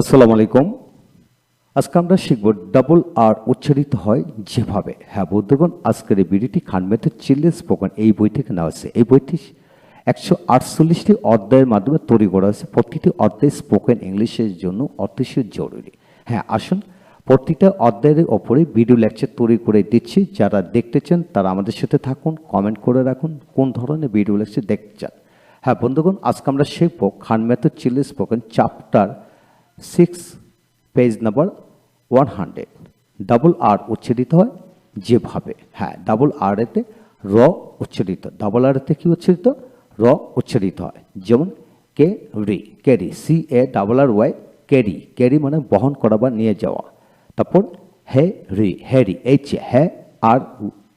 আসসালামু আলাইকুম। আজকে আমরা শিখব ডাবল আর উচ্চারিত হয় যেভাবে। হ্যাঁ বন্ধুগণ, আজকের এই ভিডিওটি খানমেথের চিলড্রেন স্পোকেন এই বই থেকে নেওয়া হয়েছে। এই বইটি একশো আটচল্লিশটি অধ্যায়ের মাধ্যমে তৈরি করা হয়েছে। প্রতিটি অধ্যায় স্পোকেন ইংলিশের জন্য অতিশয় জরুরি। হ্যাঁ আসুন প্রতিটা অধ্যায়ের ওপরে ভিডিও লেকচার তৈরি করে দিচ্ছি। যারা দেখতে চান, তারা আমাদের সাথে থাকুন, কমেন্ট করে রাখুন, কোন ধরনের ভিডিও লেকচার দেখতে চান। হ্যাঁ বন্ধুগণ, আজকে আমরা শিখব Khan method chilli spoken chapter six page number one hundred. Double R উচ্চারিত হয় যেভাবে। হ্যাঁ ডাবল আর এতে র উচ্চারিত ডাবল আর এতে কি উচ্চারিত র উচ্চারিত হয়। যেমন কে রি carry C A double R Y carry. Carry মানে বহন করা বা নিয়ে যাওয়া। তারপর হে রি হ্যারি এইচ হ্যা আর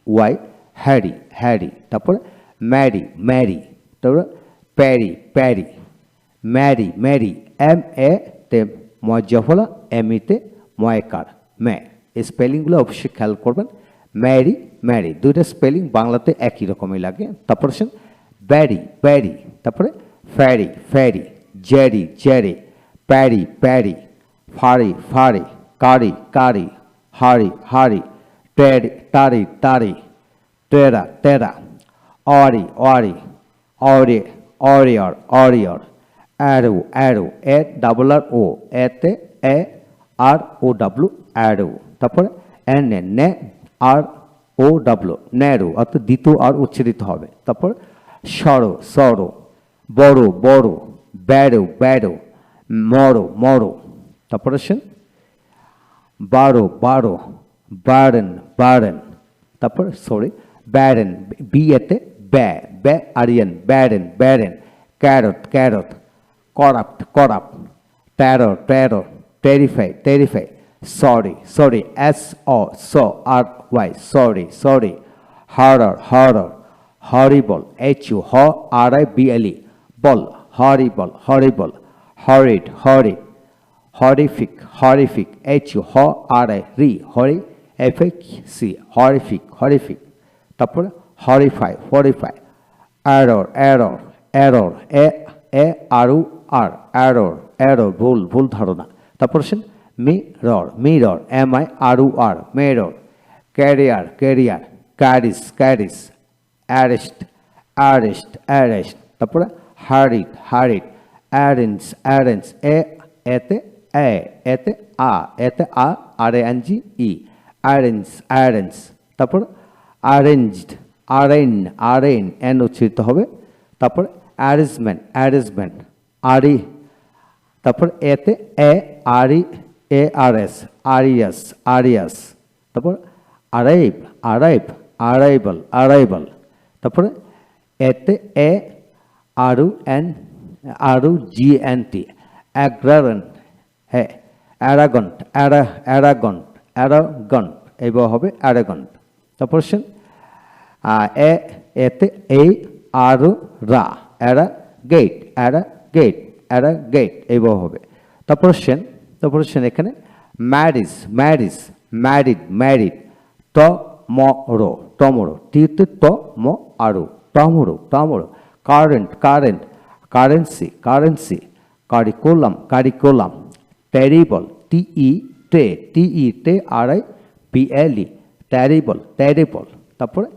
ওয়াই, হ্যারি হ্যারি। তারপর ম্যারি ম্যারি। তারপর Parry Parry. Mary Mary, M A তে মজ্জাফলা এম ইতে ময়কার ম্যা এই স্পেলিংগুলো অবশ্যই খেয়াল করবেন। ম্যারি ম্যারি, দুইটা স্পেলিং বাংলাতে একই রকমই লাগে। তারপর আসেন ব্যারি ব্যারি, তারপরে ফ্যারি ফ্যারি, জেরি জেরি, প্যারি প্যারি, ফারি ফারি, কারি কারি, হারি হারি, টেরি টারি টারি টেরা টেরা অরি অরি, অরে, warrior warrior. Arrow arrow A double R O এতে A R O W arrow তারপরে এন এ নে আর ও ডাব্লু ন্যারো অর্থাৎ দ্বিতীয় আর উচ্চারিত হবে। তারপর সরো সরো, বড় বড়, ব্যারো ব্যারো, মরো মরো। তারপর আসেন, বারো বারো বারেন বারেন তারপর সরি ব্যারেন বি এতে ব্যা ব্যা Aryan barren barren carrot carrot. Corrupt corrupt terror terror terrify terrify sorry sorry S O so R Y sorry sorry horror horror horrible H U হ R I B L E ball horrible horrible horrid horrid horrific horrific H U হ R I রি Hari F A C horrific horrific তারপরে horrify হরিফাই অ্যারর অ্যারর অ্যারর এ R আর, অ্যারর অ্যারর ভুল ভুল ধারণা। তারপর আসেন mirror mirror mirror, M I R R, mirror, carrier carrier, carries carries, arrest arrest arrest. তারপরে হারিট হারিট arrange arrange a, এতে এ, এতে, আ এতে, আ, R N, G, E arrange arrange তারপর অ্যারেঞ্জড আরেন আরেন এন উচ্চারিত হবে। তারপর অ্যারেঞ্জমেন্ট অ্যারেঞ্জমেন্ট আরি তারপর এতে এ আরি A R S arrears arrears তারপর আরাইভ আরাইভ আরাইভাল আরাইভাল তারপরে এতে A R N R G N T অ্যাগ্রারন হ্যাঁ অ্যারাগন্ট অ্যারা অ্যারাগন্ট অ্যারাগন্ট এইবার হবে অ্যারাগন্ট তারপর এ, এতে এই আরু রা arrogate arrogate arrogate এইবার হবে। তারপর সেন তারপর সেন এখানে ম্যারিজ ম্যারিজ ম্যারিড ম্যারিড ট ম রো টমরো টিতে ট ম আরও tomorrow tomorrow current current currency currency curriculum curriculum terrible T E টে টিই টে R I P L E terrible terrible তারপরে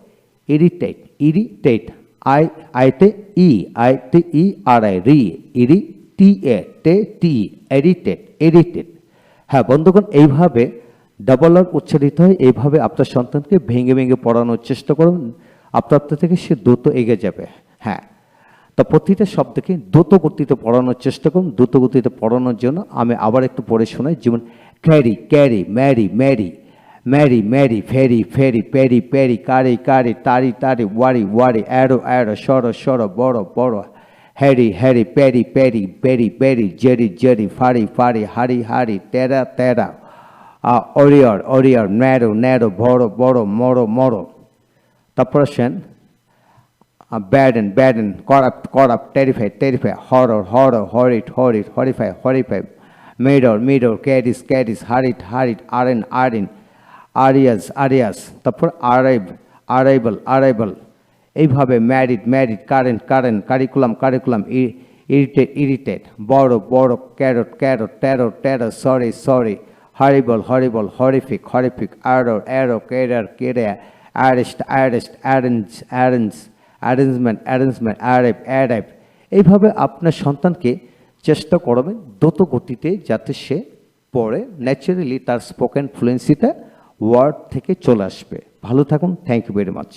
ইরিটেট ইরিটেট আই আইতে ই আইতে ই আর আই রি ইরি টি এ টে টি এরিটেট এরিটেট হ্যাঁ বন্ধুগণ, এইভাবে ডাবল আর উচ্চারিত হয়, এইভাবে আপনার সন্তানকে ভেঙে ভেঙে পড়ানোর চেষ্টা করুন। আপনার থেকে সে দ্রুত এগিয়ে যাবে। হ্যাঁ তো প্রতিটা শব্দকে দ্রুত গতিতে পড়ানোর চেষ্টা করুন। দ্রুত গতিতে পড়ানোর জন্য আমি আবার একটু পড়ে শোনাই। যেমন carry carry marry marry Mary, Mary, Ferry, Ferry, Perry, Perry, Kari, Kari, Tari, Tari, Wari, Wari, Arrow, Arrow, Shoro, Shoro, Boro, Boro, Harry, Harry, Perry, Perry, Perry, Perry, Jerry, Jerry, Fari, Fari, Hari, Hari, Tera, Tera, uh, Orior, Orior, Narrow, Narrow, Boro, Boro, Moro, Moro. The person uh, Baden, Baden, Corrupt, Corrupt, terrified, terrified, horror, horror, horrid, horrid, horrified, horrified, mirror, mirror, caddies, caddies, hurried, hurried, Arin, Arin. আরিয়াস Arias তারপর arrive arrival arrival এইভাবে married married current current curriculum curriculum irritate irritate বড় বড় carrot carrot taro taro sorry sorry horrible horrible horrific horrific arrow arrow কেরার কেরিয়া arrest arrest arrange arrange arrangement arrangement অ্যারেপ অ্যারেপ এইভাবে আপনার সন্তানকে চেষ্টা করবেন দ্রুত গতিতে যাতে সে পড়ে। ন্যাচারালি তার স্পোকেন ফ্লুয়েন্সিটা ওয়ার্ড থেকে চলে আসবে। ভালো থাকুন। Thank you very much